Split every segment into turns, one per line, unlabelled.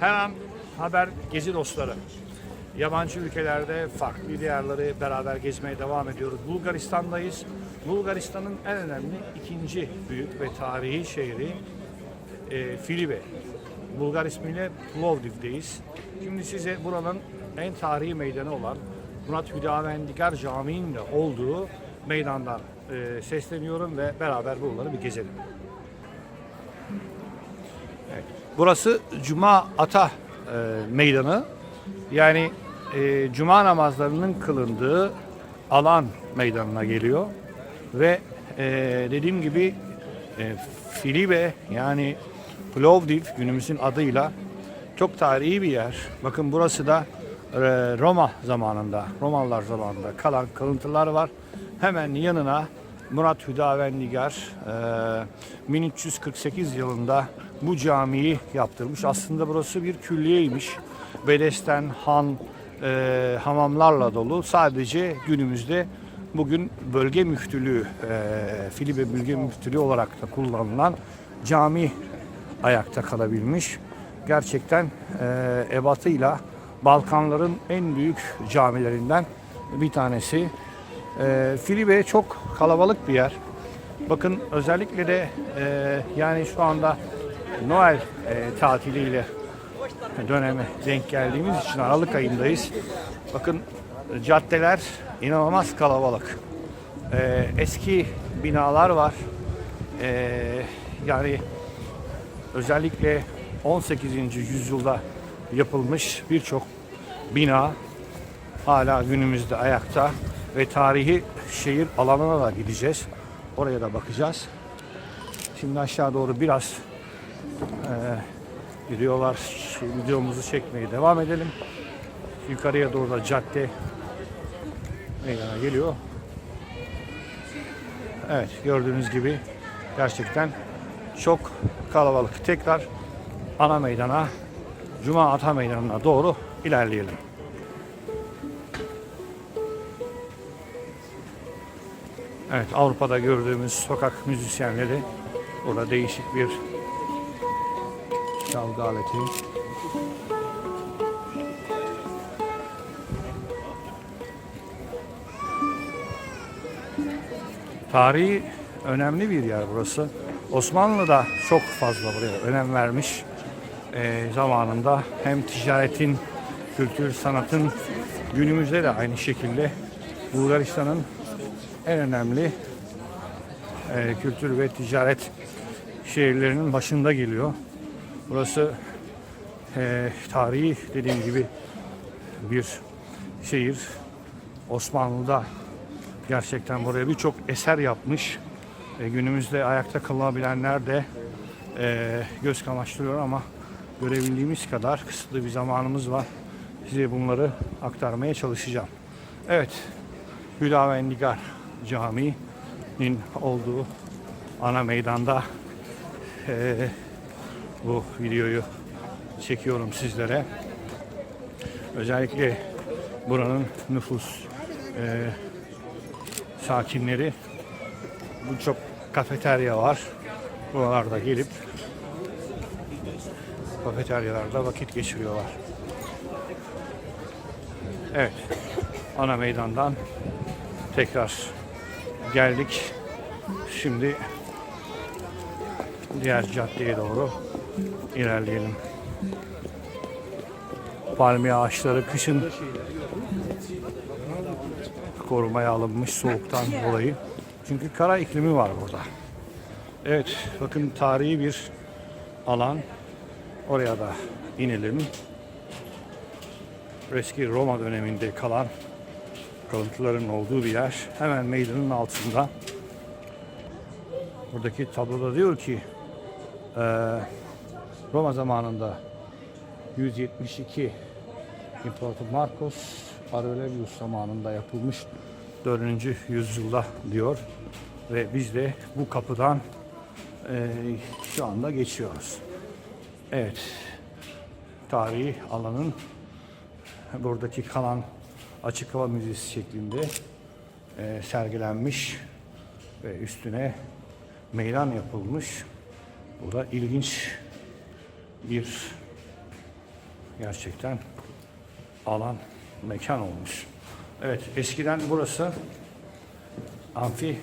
Her an haber gezi dostları. Yabancı ülkelerde farklı diyarları beraber gezmeye devam ediyoruz. Bulgaristan'dayız. Bulgaristan'ın en önemli ikinci büyük ve tarihi şehri e, Filibe. Bulgar ismiyle Plovdiv'deyiz. Şimdi size buranın en tarihi meydanı olan Murat Hüdavendigar Camii'nin de olduğu meydandan e, sesleniyorum ve beraber buraları bir gezelim. Burası Cuma Ata e, Meydanı. Yani e, Cuma namazlarının kılındığı alan meydanına geliyor. Ve e, dediğim gibi e, Filibe yani Plovdiv günümüzün adıyla çok tarihi bir yer. Bakın burası da e, Roma zamanında, Romalılar zamanında kalan kalıntılar var. Hemen yanına Murat Hüdavendigar e, 1348 yılında bu camiyi yaptırmış. Aslında burası bir külliyeymiş. Bedesten, han, e, hamamlarla dolu. Sadece günümüzde bugün bölge müftülüğü, e, Filibe bölge müftülüğü olarak da kullanılan cami ayakta kalabilmiş. Gerçekten e, ebatıyla Balkanların en büyük camilerinden bir tanesi. E, Filibe çok kalabalık bir yer. Bakın özellikle de e, yani şu anda Noel e, tatiliyle döneme denk geldiğimiz için Aralık ayındayız. Bakın caddeler inanılmaz kalabalık. E, eski binalar var. E, yani özellikle 18. yüzyılda yapılmış birçok bina hala günümüzde ayakta ve tarihi şehir alanına da gideceğiz. Oraya da bakacağız. Şimdi aşağı doğru biraz e, gidiyorlar. Şey, videomuzu çekmeye devam edelim. Yukarıya doğru da cadde meydana geliyor. Evet gördüğünüz gibi gerçekten çok kalabalık. Tekrar ana meydana, Cuma Ata Meydanı'na doğru ilerleyelim. Evet Avrupa'da gördüğümüz sokak müzisyenleri burada değişik bir çalgı aleti. Tarihi önemli bir yer burası. Osmanlı da çok fazla buraya önem vermiş. Ee, zamanında hem ticaretin, kültür, sanatın günümüzde de aynı şekilde Bulgaristan'ın en önemli e, kültür ve ticaret şehirlerinin başında geliyor. Burası e, tarihi dediğim gibi bir şehir. Osmanlı'da gerçekten buraya birçok eser yapmış. E, günümüzde ayakta kalabilenler de e, göz kamaştırıyor ama görebildiğimiz kadar kısıtlı bir zamanımız var. Size bunları aktarmaya çalışacağım. Evet, Hüdavendigar Camii'nin olduğu ana meydanda e, bu videoyu çekiyorum sizlere. Özellikle buranın nüfus e, sakinleri bu çok kafeterya var. Buralarda gelip kafeteryalarda vakit geçiriyorlar. Evet. Ana meydandan tekrar geldik. Şimdi diğer caddeye doğru ilerleyelim. Palmiye ağaçları kışın korumaya alınmış soğuktan dolayı. Çünkü kara iklimi var burada. Evet, bakın tarihi bir alan. Oraya da inelim. Eski Roma döneminde kalan kalıntıların olduğu bir yer. Hemen meydanın altında. Buradaki tabloda diyor ki eee, Roma zamanında 172 İmparator Marcos Aurelius zamanında yapılmış 4. yüzyılda diyor ve biz de bu kapıdan eee, şu anda geçiyoruz. Evet. Tarihi alanın buradaki kalan açık hava müzesi şeklinde eee, sergilenmiş ve üstüne meydan yapılmış. Bu da ilginç bir gerçekten alan mekan olmuş. Evet eskiden burası amfi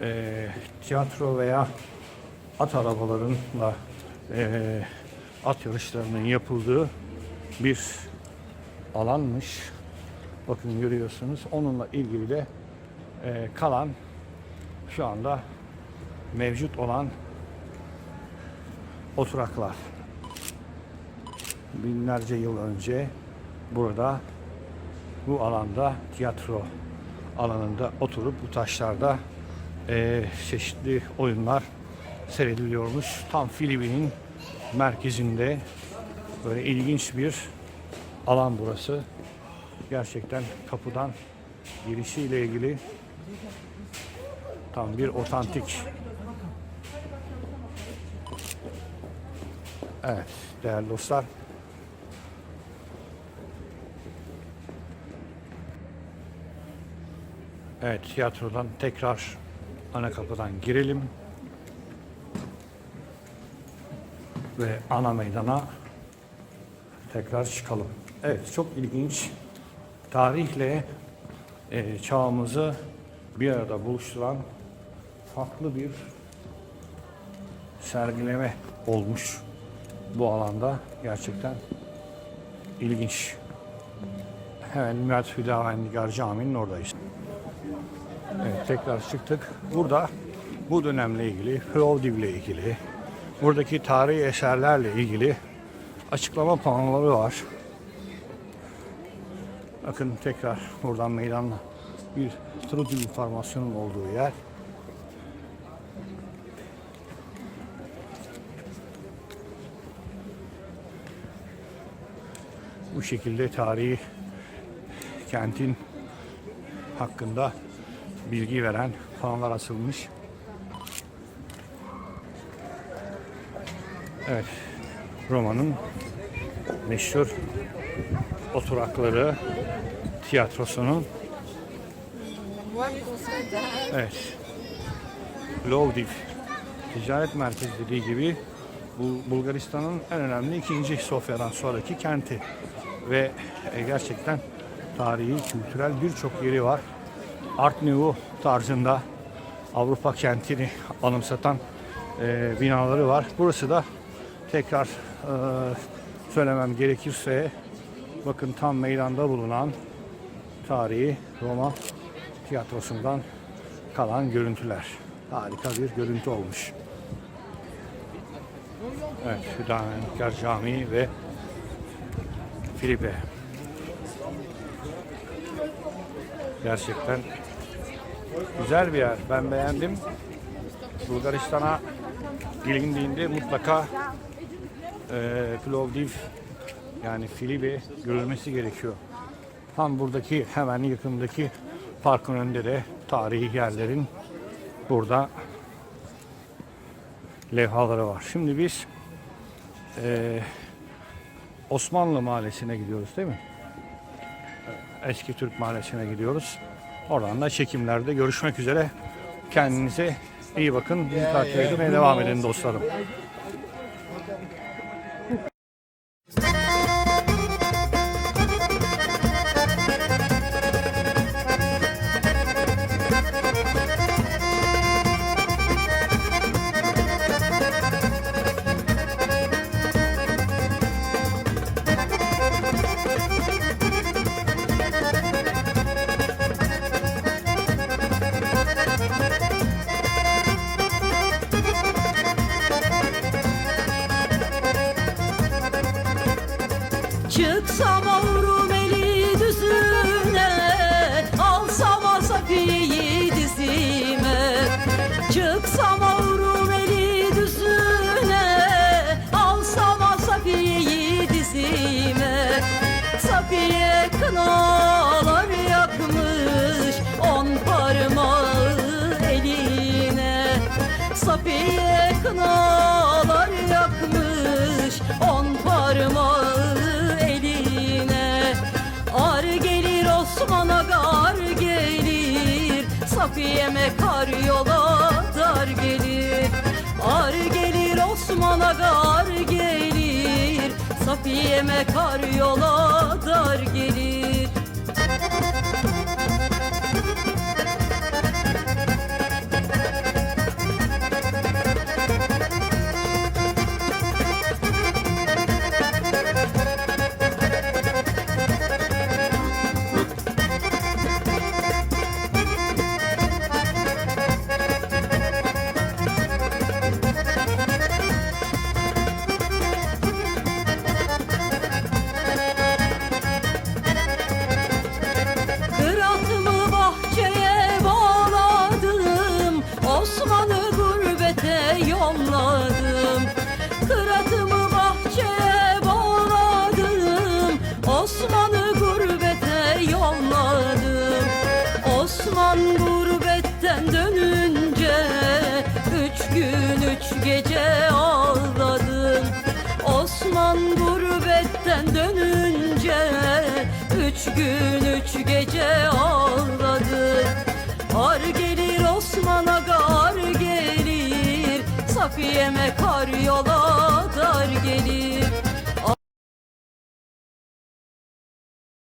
e, tiyatro veya at arabalarınla e, at yarışlarının yapıldığı bir alanmış. Bakın görüyorsunuz. Onunla ilgili de e, kalan şu anda mevcut olan oturaklar. Binlerce yıl önce burada bu alanda tiyatro alanında oturup bu taşlarda eee, çeşitli oyunlar seyrediliyormuş. Tam Filipi'nin merkezinde böyle ilginç bir alan burası. Gerçekten kapıdan girişiyle ilgili tam bir otantik. Evet değerli dostlar. Evet tiyatrodan tekrar ana kapıdan girelim. Ve ana meydana tekrar çıkalım. Evet çok ilginç. Tarihle e, çağımızı bir arada buluşturan farklı bir sergileme olmuş bu alanda. Gerçekten ilginç. Hemen Mühat Hüdavendigar Camii'nin oradayız. Tekrar çıktık. Burada bu dönemle ilgili, Plovdiv ile ilgili, buradaki tarihi eserlerle ilgili açıklama panoları var. Bakın tekrar buradan meydanla bir Trudel informasyonun olduğu yer. Bu şekilde tarihi kentin hakkında bilgi veren panolar asılmış. Evet, Roma'nın meşhur oturakları tiyatrosunun evet Plovdiv ticaret merkezi dediği gibi bu Bulgaristan'ın en önemli ikinci Sofya'dan sonraki kenti ve e, gerçekten tarihi, kültürel birçok yeri var. Art Nouveau tarzında Avrupa kentini anımsatan e, binaları var. Burası da tekrar e, söylemem gerekirse bakın tam meydanda bulunan tarihi Roma tiyatrosundan kalan görüntüler. Harika bir görüntü olmuş. Evet, Hüdavendigar Camii ve Filipe. Gerçekten güzel bir yer. Ben beğendim. Bulgaristan'a gelindiğinde mutlaka e, Plovdiv yani Filibe görülmesi gerekiyor. Tam buradaki hemen yakındaki parkın önünde de tarihi yerlerin burada levhaları var. Şimdi biz e, Osmanlı Mahallesi'ne gidiyoruz değil mi? Eski Türk Mahallesi'ne gidiyoruz. Oradan da çekimlerde görüşmek üzere. Kendinize iyi bakın. Bizi takip etmeye devam edin dostlarım.
Çıksam avrum eli düzüne Alsam Asafiye'yi dizime. Çıksam avrum eli düzüne Alsam Asafiye'yi dizime. Safiye kınalar Safiye'me kar yola dar gelir. Ar gelir Osman'a gar gelir. Safiye'me kar yola dar gelir gurbetten dönünce Üç gün üç gece ağladı Ar gelir Osman'a gar gelir Safiye'me kar yola dar